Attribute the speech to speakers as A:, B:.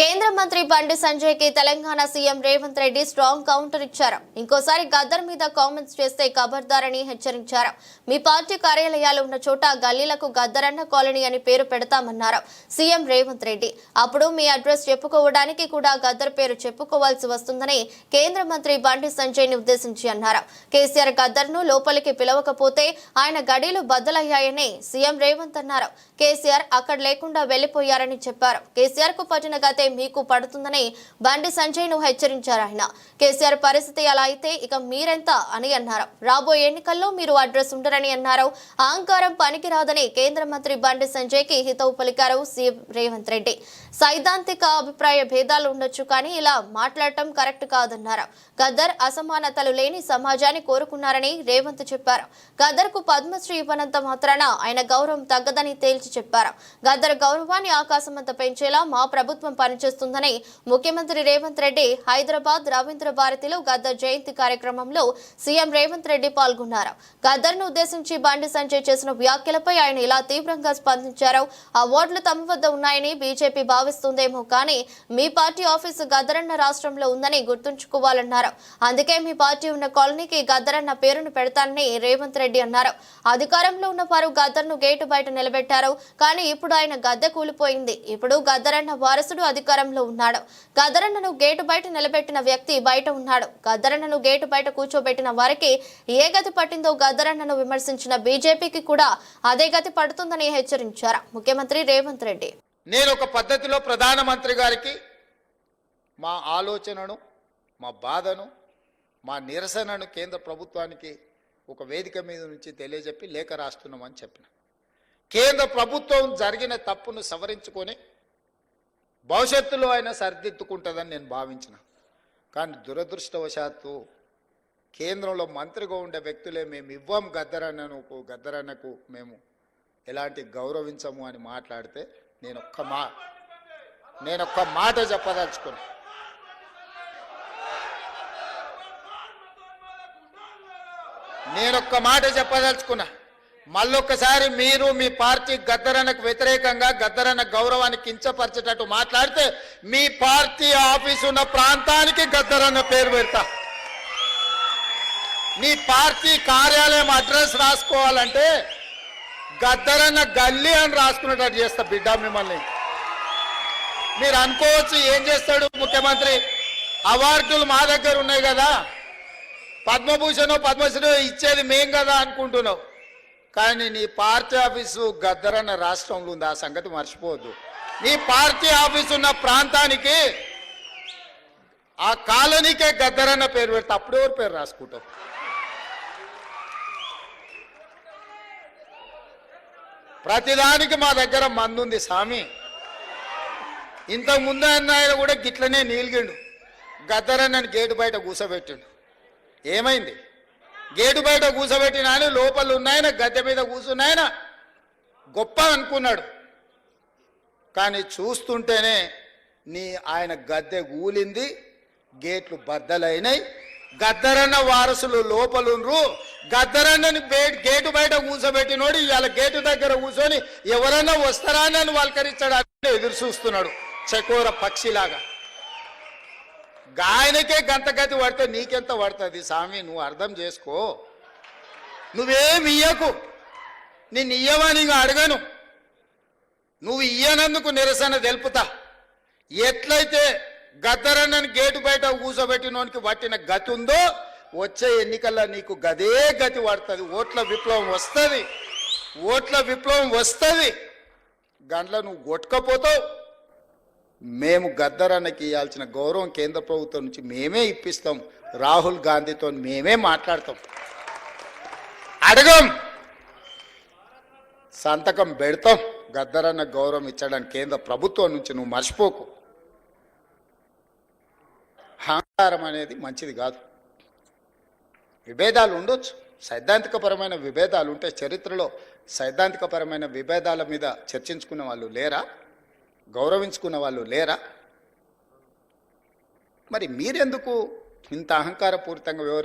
A: కేంద్ర మంత్రి Bandi సంజయ్కి Telangana CM Revanth Reddy strong counter ఇచ్చారు. ఇంకోసారి గద్దర్ మీద కామెంట్స్ చేస్తే ఖబర్దారని హెచ్చరించారు. మీ పార్టీ కార్యాలయాలు ఉన్న చోట గల్లీలకు గద్దరన్న కాలనీ అని పేరు పెడతామన్నారు సీఎం రేవంత్ రెడ్డి. అప్పుడు మీ అడ్రస్ చెప్పుకోవడానికి కూడా గద్దర్ పేరు చెప్పుకోవాల్సి వస్తుందని కేంద్ర మంత్రి బండి సంజయ్ని ఉద్దేశించి అన్నారు. కేసీఆర్ గద్దర్ను లోపలికి పిలవకపోతే ఆయన గడీలు బద్దలయ్యాయని సీఎం రేవంత్ అన్నారు. కేసీఆర్ అక్కడ లేకుండా వెళ్ళిపోయారని చెప్పారు. కేసీఆర్కు పట్టిన గతే మీకు పడుతుందని బండి సంజయ్ను హెచ్చరించారు ఆయన. కేసీఆర్ పరిస్థితి అలా అయితే ఇక మీరెంత అని అన్నారు. రాబోయే ఎన్నికల్లో మీరు అడ్రస్ ఉండరని అన్నారు. అహంకారం పనికిరాదని కేంద్ర మంత్రి బండి సంజయ్కి హితవు పలికారు సీఎం రేవంత్ రెడ్డి. సైద్ధాంతిక అభిప్రాయ భేదాలు ఉండొచ్చు కానీ ఇలా మాట్లాడటం కరెక్ట్ కాదన్నారు. గద్దర్ అసమానతలు లేని సమాజాన్ని కోరుకున్నారని రేవంత్ చెప్పారు. గద్దర్కు పద్మశ్రీ ఇవ్వనంత మాత్రాన ఆయన గౌరవం తగ్గదని తేల్చి చెప్పారు. గద్దర్ గౌరవాన్ని ఆకాశమంత పెంచేలా మా ప్రభుత్వం పనిచేస్తుందని ముఖ్యమంత్రి రేవంత్ రెడ్డి హైదరాబాద్ రవీంద్ర భారతిలో గద్దర్ జయంతి కార్యక్రమంలో సీఎం రేవంత్ రెడ్డి పాల్గొన్నారు. గద్దర్ను ఉద్దేశించి బండి సంజయ్ చేసిన వ్యాఖ్యలపై ఆయన ఇలా తీవ్రంగా స్పందించారు. ఆ ఓట్లు తమ వద్ద ఉన్నాయని బీజేపీ భావిస్తుందేమో కానీ మీ పార్టీ ఆఫీసు గద్దరన్న రాష్ట్రంలో ఉందని గుర్తుంచుకోవాలన్నారు. అందుకే మీ పార్టీ ఉన్న కాలనీకి గద్దరన్న పేరును పెడతానని రేవంత్ రెడ్డి అన్నారు. అధికారంలో ఉన్న వారు గద్దర్ను గేటు బయట నిలబెట్టారు. కానీ ఇప్పుడు ఆయన గద్దె కూలిపోయింది. ఇప్పుడు గద్దరన్న వారసుడు అధికారంలో ఉన్నాడు. గదరన్నను గేటు బయట నిలబెట్టిన వ్యక్తి బయట ఉన్నాడు. గదరణను గేటు బయట కూర్చోబెట్టిన వారికి ఏ గతి పట్టిందో గదరన్నను విమర్శించిన బీజేపీకి కూడా అదే గతి పడుతుందని హెచ్చరించారు. ముఖ్యమంత్రి రేవంత్ రెడ్డి.
B: నేను ఒక పద్ధతిలో ప్రధానమంత్రి గారికి మా ఆలోచనను మా బాధను మా నిరసనను కేంద్ర ప్రభుత్వానికి ఒక వేదిక మీద నుంచి తెలియజెప్పి లేఖ రాస్తున్నామని చెప్పిన. కేంద్ర ప్రభుత్వం జరిగిన తప్పును సవరించుకొని భవిష్యత్తులో అయినా సరిదిద్దుకుంటుందని నేను భావించిన. కానీ దురదృష్టవశాత్తు కేంద్రంలో మంత్రిగా ఉండే వ్యక్తులే మేము ఇవ్వం గద్దరన్నకు గద్దరన్నకు మేము ఎలాంటి గౌరవించము అని మాట్లాడితే నేను ఒక్క మా నేను ఒక్క మాట చెప్పదలుచుకున్నా. నేనొక్క మాట చెప్పదలుచుకున్నా. మళ్ళొక్కసారి మీరు మీ పార్టీ గద్దరనకు వ్యతిరేకంగా గద్దరన్న గౌరవాన్ని కించపరిచేటట్టు మాట్లాడితే మీ పార్టీ ఆఫీసు ఉన్న ప్రాంతానికి గద్దరన్న పేరు పెడతా. మీ పార్టీ కార్యాలయం అడ్రస్ రాసుకోవాలంటే గద్దరన్న గల్లీ అని రాసుకునేటట్టు చేస్తా బిడ్డ మిమ్మల్ని. మీరు అనుకోవచ్చు ఏం చేస్తాడు ముఖ్యమంత్రి? అవార్డులు మా దగ్గర ఉన్నాయి కదా. పద్మభూషణ్ పద్మశ్రీ ఇచ్చేది మేం కదా అనుకుంటున్నావు కానీ నీ పార్టీ ఆఫీసు గద్దరన్న రాష్ట్రంలో ఉంది. ఆ సంగతి మర్చిపోవద్దు. నీ పార్టీ ఆఫీసు ఉన్న ప్రాంతానికి ఆ కాలనీకే గద్దరన్న పేరు పెడితే అప్పుడెవరు పేరు రాసుకుంటావు ప్రతిదానికి మా దగ్గర మందుంది స్వామి. ఇంతకు ముందు అన్న ఆయన కూడా గిట్లనే నీలిగిండు. గద్దరన్నని గేటు బయట కూసబెట్టిండు. ఏమైంది? గేటు బయట కూసబెట్టిన ఆయన లోపల ఉన్నాయన గద్దె మీద కూర్చున్నాయన గొప్ప అనుకున్నాడు. కానీ చూస్తుంటేనే నీ ఆయన గద్దె కూలింది గేట్లు బద్దలైనాయి గద్దరన్న వారసులు లోపలుండ్రు. గద్దరన్నని గేటు బయట కూర్చోబెట్టినోడు ఇవాళ గేటు దగ్గర కూర్చొని ఎవరన్నా వస్తారా అని నన్ను ఎదురు చూస్తున్నాడు. చకోర పక్షిలాగా. గాయనకే గంత గతి పడితే నీకెంత పడుతుంది? స్వామి నువ్వు అర్థం చేసుకో. నువ్వేం ఇయ్యకు. నిన్ను ఇయ్యమని ఇంకా అడగను. నువ్వు ఇయ్యనందుకు నిరసన తెలుపుతా. ఎట్లయితే గద్దరన్నని గేటు బయట కూర్చోబెట్టినోనికి పట్టిన గతి ఉందో వచ్చే ఎన్నికల్లో నీకు గదే గతి పడుతుంది. ఓట్ల విప్లవం వస్తుంది. ఓట్ల విప్లవం వస్తుంది. గండ్ల నువ్వు కొట్టుకపోతావు మేము గద్దరానికి ఇవ్వాల్సిన గౌరవం కేంద్ర ప్రభుత్వం నుంచి మేమే ఇప్పిస్తాం. రాహుల్ గాంధీతో మేమే మాట్లాడతాం. అడగం. సంతకం పెడతాం. గద్దరన్న గౌరవం ఇచ్చడానికి కేంద్ర ప్రభుత్వం నుంచి నువ్వు మర్చిపోకు. అహంకారం అనేది మంచిది కాదు. విభేదాలు ఉండొచ్చు. సైద్ధాంతికపరమైన విభేదాలు ఉంటే చరిత్రలో సైద్ధాంతికపరమైన విభేదాల మీద చర్చించుకున్న వాళ్ళు లేరా? గౌరవించుకున్న వాళ్ళు లేరా? మరి మీరెందుకు ఇంత అహంకారపూరితంగా వ్యవహరి